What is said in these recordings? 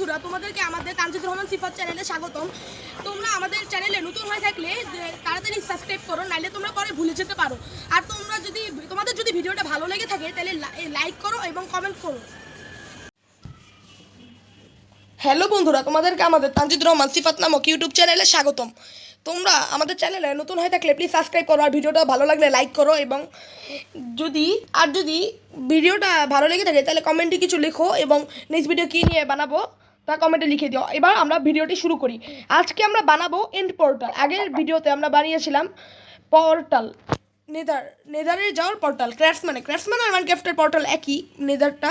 বন্ধুরা, তোমাদেরকে আমাদের তানজিদ রহমান সিফাত চ্যানেলে স্বাগতম। তোমরা আমাদের চ্যানেলে নতুন হয়ে থাকলে তাড়াতাড়ি সাবস্ক্রাইব করো, নাইলে তোমরা পরে ভুলে যেতে পারো। আর তোমরা যদি, তোমাদের যদি ভিডিওটা ভালো লেগে থাকে, তাহলে লাইক করো এবং কমেন্ট করো। হ্যালো বন্ধুরা, তোমাদেরকে আমাদের তানজিদ রহমান সিফাত নামক ইউটিউব চ্যানেলে স্বাগতম। তোমরা আমাদের চ্যানেলে নতুন হয়ে থাকলে প্লিজ সাবস্ক্রাইব করো, আর ভিডিওটা ভালো লাগলে লাইক করো এবং যদি, আর যদি ভিডিওটা ভালো লেগে থাকে, তাহলে কমেন্টে কিছু লেখো এবং নেক্সট ভিডিও কী নিয়ে বানাবো? তা কমেন্টে লিখে দিও। এবার আমরা ভিডিওটি শুরু করি। আজকে আমরা বানাবো এন্ড পোর্টাল আগের ভিডিওতে আমরা বানিয়েছিলাম পোর্টাল নেদার নেদারে যাওয়ার পোর্টাল ক্র্যাফটসম্যানে ক্র্যাফটসম্যান আর মাইনক্রাফটের পোর্টাল একই, নেদারটা।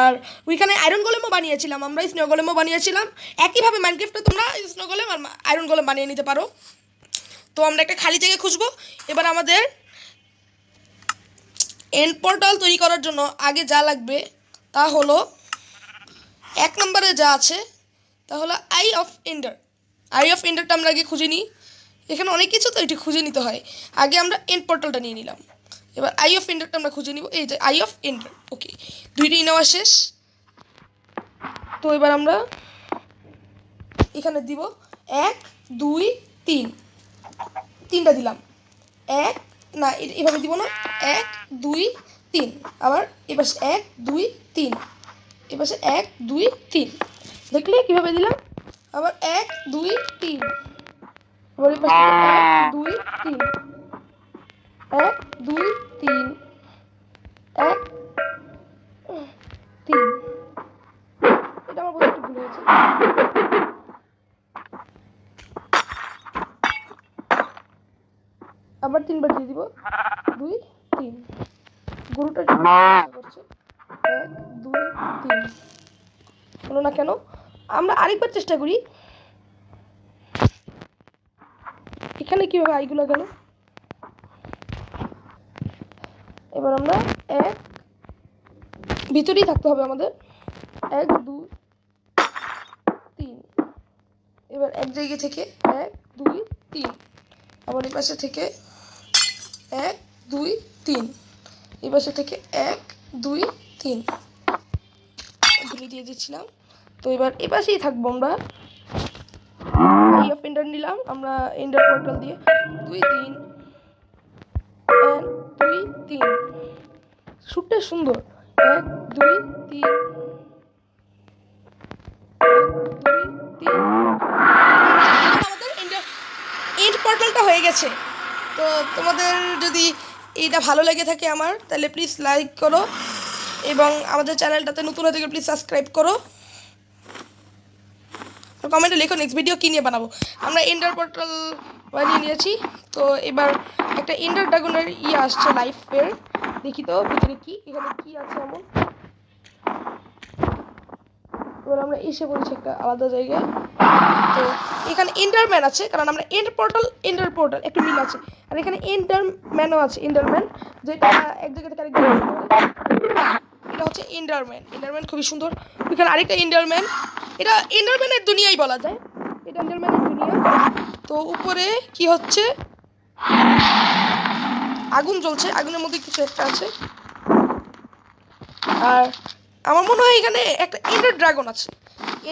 আর ওইখানে আয়রন গোলেমও বানিয়েছিলাম। আমরা স্নো গোলেমও বানিয়েছিলাম। একইভাবে মাইনক্রাফটে তোমরা স্নো গোলেম আর আয়রন গোলেম বানিয়ে নিতে পারো। তো আমরা একটা খালি জায়গা খুঁজবো। এবার আমাদের এন্ড পোর্টাল তৈরি করার জন্য আগে যা লাগবে তা হলো এক নম্বরে যা আছে, তা হলো eye of ender eye of এন্ডারটা আমরা আগে খুঁজে নিই। এখানে অনেক কিছু, তো এটি খুঁজে নিতে হয়। আগে আমরা এন্ড পোর্টালটা নিয়ে নিলাম। এবার আই অফ এন্ডারটা আমরা খুঁজে নিব। এই যে আই অফ এন্ডার ওকে দুইটাই নেওয়া শেষ। তো এবার আমরা এখানে দিব। এক, দুই, তিন। তিনটা দিলাম। এক, না এভাবে দিব না। এক, দুই, তিন। আবার এবার এক, দুই, তিন। এবার এক দুই তিন। দেখলে কীভাবে দিলাম? আবার এক দুই তিন। আবার এক দুই তিন। এক দুই তিন। এক তিন। এটা আমার বলতে একটু ভুল হয়েছে। আবার তিনবার দিয়ে দিব। দুই তিন। গরুটা করছে। এক দুই তিন হলো না কেন? আমরা আরেকবার চেষ্টা করি। এখানে কীভাবে আইগুলো গেল? এবার আমরা এক ভিতরেই থাকতে হবে আমাদের। এক দুই তিন। এবার এক জায়গা থেকে এক, দুই, তিন। আবার এই পাশে থেকে এক, দুই, তিন। এই পাশে থেকে এক, দুই, তিন। ধুলি দিয়ে দিচ্ছিলাম তো এবার এ পাশেই থাকব আমরা। এই নিলাম, আমরা এন্ডার পোর্টাল দিয়ে। দুই, তিন। দুই, তিন। শ্যুটটা সুন্দর। এক, দুই, তিন। আমাদের পোর্টালটা হয়ে গেছে। তো তোমাদের যদি এইটা ভালো লেগে থাকে আমার, তাহলে প্লিজ লাইক করো। এবং আমাদের চ্যানেলটাতে নতুন হয়ে থাকে প্লিজ সাবস্ক্রাইব করো। কমেন্টে লেখো নেক্সট ভিডিও কী নিয়ে বানাবো। আমরা এন্ডার পোর্টাল বানিয়ে নিয়েছি। তো এবার একটা এন্ডার ড্রাগনের ইয়ে আসছে লাইফের দেখি তো ভিতরে কি, এখানে কি আছে এমন? এবার আমরা এসে পড়েছি একটা আলাদা জায়গায়। তো এখানে এন্ডারম্যান আছে, কারণ আমরা এন্ড পোর্টাল এন্ডার পোর্টাল একটু মিল আছে। আর এখানে এন্ডারম্যানও আছে এন্ডারম্যান যেটা এক জায়গা থেকে আরেক জায়গায়। এটা হচ্ছে ইন্ডারম্যান এন্ডারম্যান খুবই সুন্দর। এখানে আরেকটা এন্ডারম্যান এটা এন্ডারম্যানের দুনিয়াই বলা যায়। এটা এন্ডারম্যানের দুনিয়া। তো উপরে কি হচ্ছে? আগুন জ্বলছে। আগুনের মধ্যে কিছু একটা আছে। আর আমার মনে হয় এখানে একটা এন্ডার ড্রাগন আছে।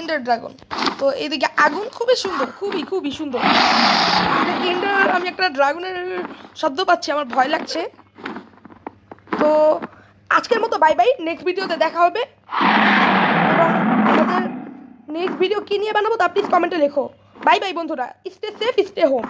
ইন্ডার ড্রাগন তো এদিকে আগুন খুবই সুন্দর। খুবই খুবই সুন্দর। এন্ডার আমি একটা ড্রাগনের শব্দ পাচ্ছি। আমার ভয় লাগছে। তো আজকের মতো বাই বাই নেক্সট ভিডিওতে দেখা হবে। এবং আমাদের নেক্সট ভিডিও কী নিয়ে বানাবো তা প্লিজ কমেন্টে লেখো। বাই বাই বন্ধুরা। Stay safe stay home